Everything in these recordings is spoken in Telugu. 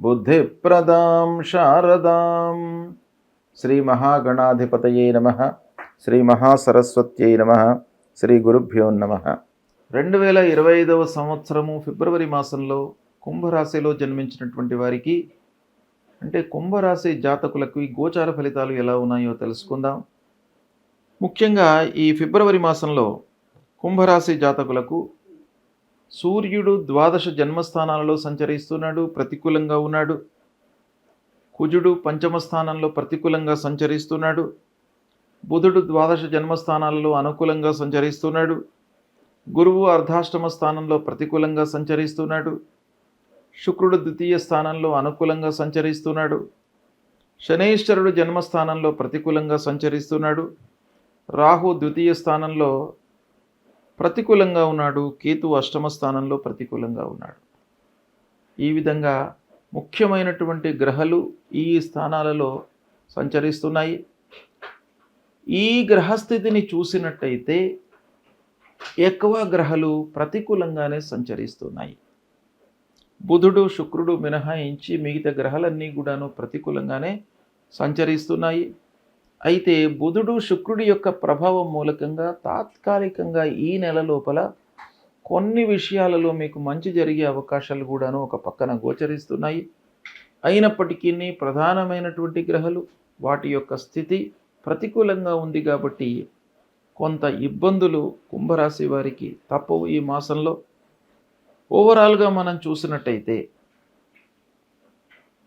బుద్ధిప్రదాం శారదాం. శ్రీ మహాగణాధిపతయే నమ. శ్రీ మహాసరస్వత్యై నమ. శ్రీ గురుభ్యో నమ. రెండు వేల ఇరవై ఐదవ సంవత్సరము ఫిబ్రవరి మాసంలో కుంభరాశిలో జన్మించినటువంటి వారికి అంటే కుంభరాశి జాతకులకు ఈ గోచార ఫలితాలు ఎలా ఉన్నాయో తెలుసుకుందాం. ముఖ్యంగా ఈ ఫిబ్రవరి మాసంలో కుంభరాశి జాతకులకు సూర్యుడు ద్వాదశ జన్మస్థానాలలో సంచరిస్తున్నాడు ప్రతికూలంగా ఉన్నాడు. కుజుడు పంచమ స్థానంలో ప్రతికూలంగా సంచరిస్తున్నాడు. బుధుడు ద్వాదశ జన్మస్థానాలలో అనుకూలంగా సంచరిస్తున్నాడు. గురువు అర్ధాష్టమ స్థానంలో ప్రతికూలంగా సంచరిస్తున్నాడు. శుక్రుడు ద్వితీయ స్థానంలో అనుకూలంగా సంచరిస్తున్నాడు. శనైశ్వరుడు జన్మస్థానంలో ప్రతికూలంగా సంచరిస్తున్నాడు. రాహు ద్వితీయ స్థానంలో ప్రతికూలంగా ఉన్నాడు. కేతు అష్టమ స్థానంలో ప్రతికూలంగా ఉన్నాడు. ఈ విధంగా ముఖ్యమైనటువంటి గ్రహాలు ఈ స్థానాలలో సంచరిస్తున్నాయి. ఈ గ్రహస్థితిని చూసినట్టయితే ఎక్కువ గ్రహాలు ప్రతికూలంగానే సంచరిస్తున్నాయి. బుధుడు శుక్రుడు మినహాయించి మిగతా గ్రహాలన్నీ కూడాను ప్రతికూలంగానే సంచరిస్తున్నాయి. అయితే బుధుడు శుక్రుడి యొక్క ప్రభావం మూలకంగా తాత్కాలికంగా ఈ నెల లోపల కొన్ని విషయాలలో మీకు మంచి జరిగే అవకాశాలు కూడాను ఒక పక్కన గోచరిస్తున్నాయి. అయినప్పటికీ ప్రధానమైనటువంటి గ్రహాలు వాటి యొక్క స్థితి ప్రతికూలంగా ఉంది కాబట్టి కొంత ఇబ్బందులు కుంభరాశి వారికి తప్పవు ఈ మాసంలో. ఓవరాల్గా మనం చూసినట్టయితే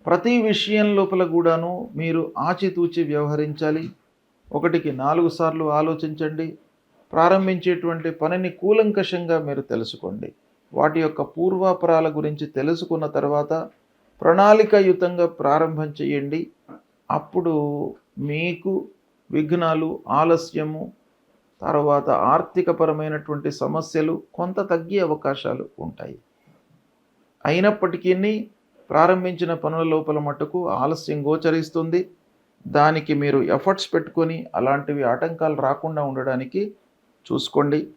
ప్రతి విషయం లోపల కూడాను మీరు ఆచితూచి వ్యవహరించాలి. ఒకటికి నాలుగు సార్లు ఆలోచించండి. ప్రారంభించేటువంటి పనిని కూలంకషంగా మీరు తెలుసుకోండి. వాటి యొక్క పూర్వాపరాల గురించి తెలుసుకున్న తర్వాత ప్రణాళికాయుతంగా ప్రారంభం చేయండి. అప్పుడు మీకు విఘ్నాలు ఆలస్యము తర్వాత ఆర్థికపరమైనటువంటి సమస్యలు కొంత తగ్గే అవకాశాలు ఉంటాయి. అయినప్పటికీ ప్రారంభించిన పనుల లోపల మట్టుకు ఆలస్యం గోచరిస్తుంది. దానికి మీరు ఎఫర్ట్స్ పెట్టుకొని అలాంటివి ఆటంకాలు రాకుండా ఉండడానికి చూసుకోండి.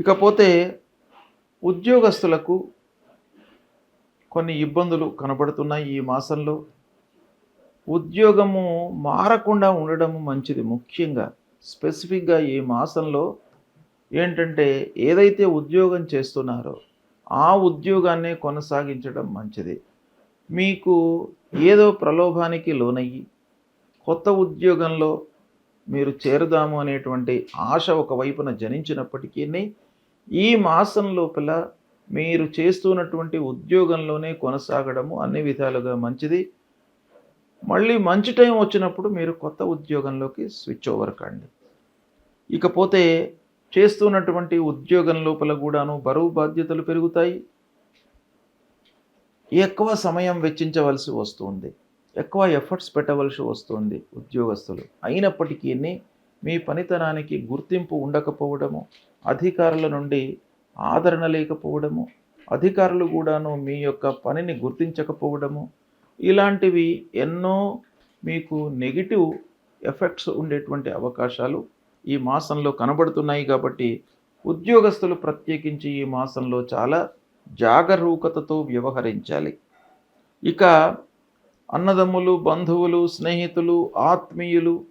ఇకపోతే ఉద్యోగస్తులకు కొన్ని ఇబ్బందులు కనబడుతున్నాయి ఈ మాసంలో. ఉద్యోగము మారకుండా ఉండడం మంచిది ముఖ్యంగా. స్పెసిఫిక్గా ఈ మాసంలో ఏంటంటే ఏదైతే ఉద్యోగం చేస్తున్నారో ఆ ఉద్యోగాన్నే కొనసాగించడం మంచిది. మీకు ఏదో ప్రలోభానికి లోనయ్యి కొత్త ఉద్యోగంలో మీరు చేరుదాము అనేటువంటి ఆశ ఒకవైపున జనించినప్పటికీ ఈ మాసం లోపల మీరు చేస్తున్నటువంటి ఉద్యోగంలోనే కొనసాగడము అన్ని విధాలుగా మంచిది. మళ్ళీ మంచి టైం వచ్చినప్పుడు మీరు కొత్త ఉద్యోగంలోకి స్విచ్ ఓవర్ కండి. ఇకపోతే చేస్తున్నటువంటి ఉద్యోగం లోపల కూడాను బరువు బాధ్యతలు పెరుగుతాయి. ఎక్కువ సమయం వెచ్చించవలసి వస్తుంది. ఎక్కువ ఎఫర్ట్స్ పెట్టవలసి వస్తుంది ఉద్యోగస్తులు. అయినప్పటికీ మీ పనితనానికి గుర్తింపు ఉండకపోవడము అధికారుల నుండి ఆదరణ లేకపోవడము అధికారులు కూడాను మీ యొక్క పనిని గుర్తించకపోవడము ఇలాంటివి ఎన్నో మీకు నెగిటివ్ ఎఫెక్ట్స్ ఉండేటువంటి అవకాశాలు ఈ మాసంలో కనబడుతున్నాయి కాబట్టి ఉద్యోగస్తులు ప్రత్యేకించి ఈ మాసంలో చాలా జాగరూకతతో వ్యవహరించాలి. ఇక అన్నదమ్ములు బంధువులు స్నేహితులు ఆత్మీయులు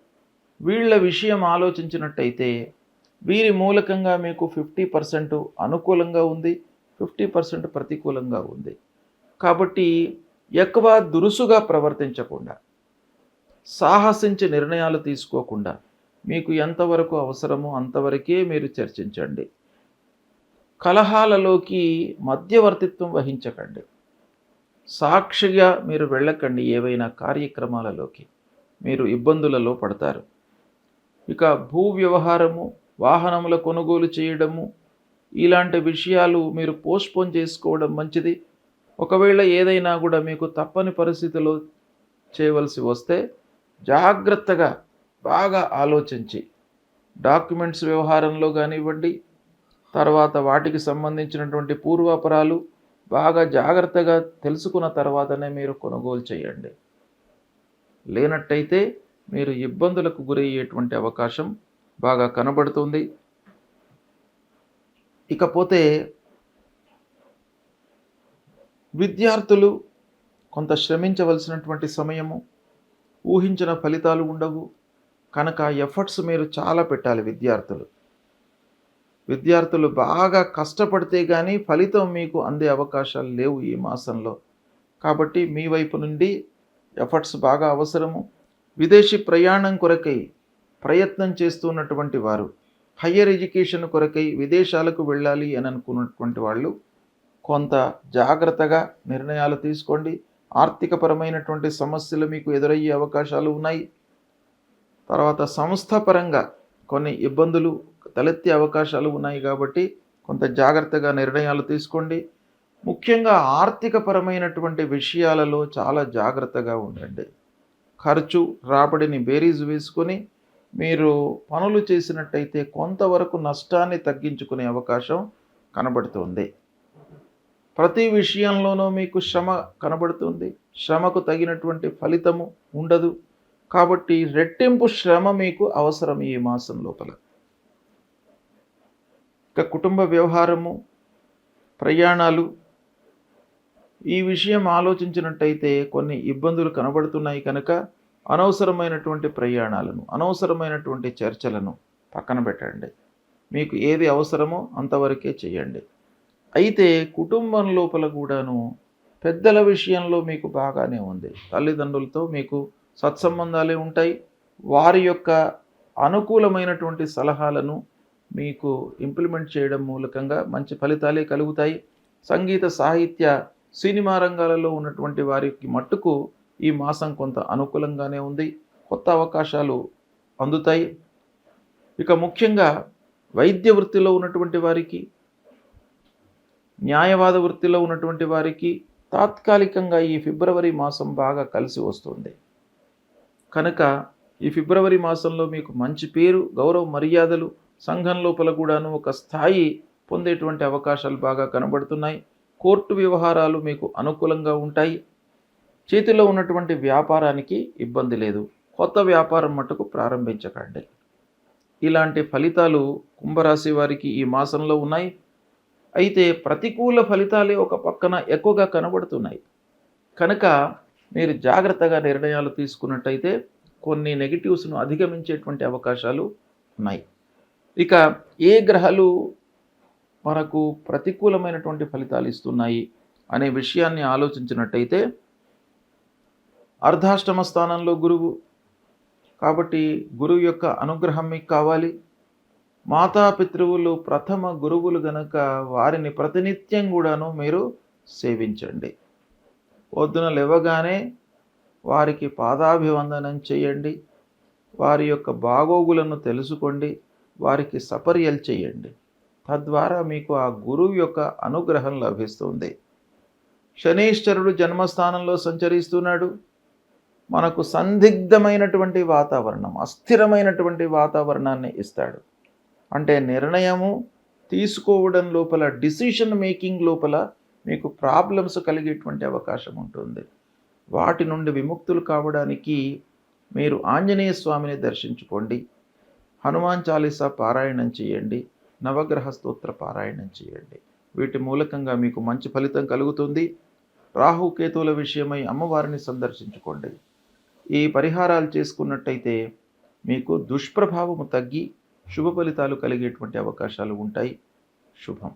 వీళ్ళ విషయం ఆలోచించినట్టయితే వీరి మూలకంగా మీకు ఫిఫ్టీ పర్సెంట్ అనుకూలంగా ఉంది ఫిఫ్టీ పర్సెంట్ ప్రతికూలంగా ఉంది. కాబట్టి ఎక్కువ దురుసుగా ప్రవర్తించకుండా సాహసించి నిర్ణయాలు తీసుకోకుండా మీకు ఎంతవరకు అవసరమో అంతవరకే మీరు చర్చించండి. కలహాలలోకి మధ్యవర్తిత్వం వహించకండి. సాక్షిగా మీరు వెళ్ళకండి ఏవైనా కార్యక్రమాలలోకి. మీరు ఇబ్బందులలో పడతారు. ఇక భూ వ్యవహారము వాహనముల కొనుగోలు చేయడము ఇలాంటి విషయాలు మీరు పోస్ట్పోన్ చేసుకోవడం మంచిది. ఒకవేళ ఏదైనా కూడా మీకు తప్పని పరిస్థితిలో చేయవలసి వస్తే జాగ్రత్తగా బాగా ఆలోచించి డాక్యుమెంట్స్ వ్యవహారంలో కానివ్వండి తర్వాత వాటికి సంబంధించినటువంటి పూర్వాపరాలు బాగా జాగ్రత్తగా తెలుసుకున్న తర్వాతనే మీరు కొనుగోలు చేయండి. లేనట్టయితే మీరు ఇబ్బందులకు గురయ్యేటువంటి అవకాశం బాగా కనబడుతుంది. ఇకపోతే విద్యార్థులు కొంత శ్రమించవలసినటువంటి సమయము ఊహించిన ఫలితాలు ఉండవు. కనుక ఎఫర్ట్స్ మీరు చాలా పెట్టాలి విద్యార్థులు. విద్యార్థులు బాగా కష్టపడితే కానీ ఫలితం మీకు అందే అవకాశాలు లేవు ఈ మాసంలో. కాబట్టి మీ వైపు నుండి ఎఫర్ట్స్ బాగా అవసరము. విదేశీ ప్రయాణం కొరకై ప్రయత్నం చేస్తున్నటువంటి వారు హయ్యర్ ఎడ్యుకేషన్ కొరకై విదేశాలకు వెళ్ళాలి అని అనుకున్నటువంటి వాళ్ళు కొంత జాగ్రత్తగా నిర్ణయాలు తీసుకోండి. ఆర్థికపరమైనటువంటి సమస్యలు మీకు ఎదురయ్యే అవకాశాలు ఉన్నాయి. తర్వాత సంస్థపరంగా కొన్ని ఇబ్బందులు తలెత్తే అవకాశాలు ఉన్నాయి కాబట్టి కొంత జాగ్రత్తగా నిర్ణయాలు తీసుకోండి. ముఖ్యంగా ఆర్థికపరమైనటువంటి విషయాలలో చాలా జాగ్రత్తగా ఉండండి. ఖర్చు రాబడిని బేరీజు వేసుకొని మీరు పనులు చేసినట్టయితే కొంతవరకు నష్టాన్ని తగ్గించుకునే అవకాశం కనబడుతుంది. ప్రతి విషయంలోనూ మీకు శ్రమ కనబడుతుంది. శ్రమకు తగినటువంటి ఫలితము ఉండదు. కాబట్టి రెట్టింపు శ్రమ మీకు అవసరం ఈ మాసం లోపల. ఇక కుటుంబ వ్యవహారము ప్రయాణాలు ఈ విషయం ఆలోచించినట్టయితే కొన్ని ఇబ్బందులు కనబడుతున్నాయి కనుక అనవసరమైనటువంటి ప్రయాణాలను అనవసరమైనటువంటి చర్చలను పక్కన పెట్టండి. మీకు ఏది అవసరమో అంతవరకే చేయండి. అయితే కుటుంబం లోపల కూడాను పెద్దల విషయంలో మీకు బాగానే ఉంది. తల్లిదండ్రులతో మీకు సత్సంబంధాలే ఉంటాయి. వారి యొక్క అనుకూలమైనటువంటి సలహాలను మీకు ఇంప్లిమెంట్ చేయడం మూలకంగా మంచి ఫలితాలే కలుగుతాయి. సంగీత సాహిత్య సినిమా రంగాలలో ఉన్నటువంటి వారికి మట్టుకు ఈ మాసం కొంత అనుకూలంగానే ఉంది. కొత్త అవకాశాలు అందుతాయి. ఇక ముఖ్యంగా వైద్య వృత్తిలో ఉన్నటువంటి వారికి న్యాయవాద వృత్తిలో ఉన్నటువంటి వారికి తాత్కాలికంగా ఈ ఫిబ్రవరి మాసం బాగా కలిసి వస్తుంది. కనుక ఈ ఫిబ్రవరి మాసంలో మీకు మంచి పేరు గౌరవ మర్యాదలు సంఘం లోపల కూడాను ఒక స్థాయి పొందేటువంటి అవకాశాలు బాగా కనబడుతున్నాయి. కోర్టు వ్యవహారాలు మీకు అనుకూలంగా ఉంటాయి. చేతిలో ఉన్నటువంటి వ్యాపారానికి ఇబ్బంది లేదు. కొత్త వ్యాపారం మటుకు ప్రారంభించకండి. ఇలాంటి ఫలితాలు కుంభరాశి వారికి ఈ మాసంలో ఉన్నాయి. అయితే ప్రతికూల ఫలితాలే ఒక పక్కన ఎక్కువగా కనబడుతున్నాయి. కనుక మీరు జాగ్రత్తగా నిర్ణయాలు తీసుకున్నట్టయితే కొన్ని నెగిటివ్స్ను అధిగమించేటువంటి అవకాశాలు ఉన్నాయి. ఇక ఏ గ్రహాలు మనకు ప్రతికూలమైనటువంటి ఫలితాలు ఇస్తున్నాయి అనే విషయాన్ని ఆలోచించినట్టయితే అర్ధాష్టమ స్థానంలో గురువు కాబట్టి గురువు యొక్క అనుగ్రహం మీకు కావాలి. మాతాపితృవులు ప్రథమ గురువులు గనక వారిని ప్రతినిత్యం కూడాను మీరు సేవించండి. పొద్దున లేవగానే వారికి పాదాభివందనం చేయండి. వారి యొక్క బాగోగులను తెలుసుకోండి. వారికి సపర్యలు చేయండి. తద్వారా మీకు ఆ గురువు యొక్క అనుగ్రహం లభిస్తుంది. శనీశ్వరుడు జన్మస్థానంలో సంచరిస్తున్నాడు. మనకు సందిగ్ధమైనటువంటి వాతావరణం అస్థిరమైనటువంటి వాతావరణాన్ని ఇస్తాడు. అంటే నిర్ణయము తీసుకోవడం లోపల డిసిషన్ మేకింగ్ లోపల మీకు ప్రాబ్లమ్స్ కలిగేటువంటి అవకాశం ఉంటుంది. వాటి నుండి విముక్తులు కావడానికి మీరు ఆంజనేయ స్వామిని దర్శించుకోండి. హనుమాన్ చాలీసా పారాయణం చేయండి. నవగ్రహ స్తోత్ర పారాయణం చేయండి. వీటి మూలకంగా మీకు మంచి ఫలితం కలుగుతుంది. రాహుకేతువుల విషయమై అమ్మవారిని సందర్శించుకోండి. ఈ పరిహారాలు చేసుకున్నట్టయితే మీకు దుష్ప్రభావము తగ్గి శుభ ఫలితాలు కలిగేటువంటి అవకాశాలు ఉంటాయి. శుభం.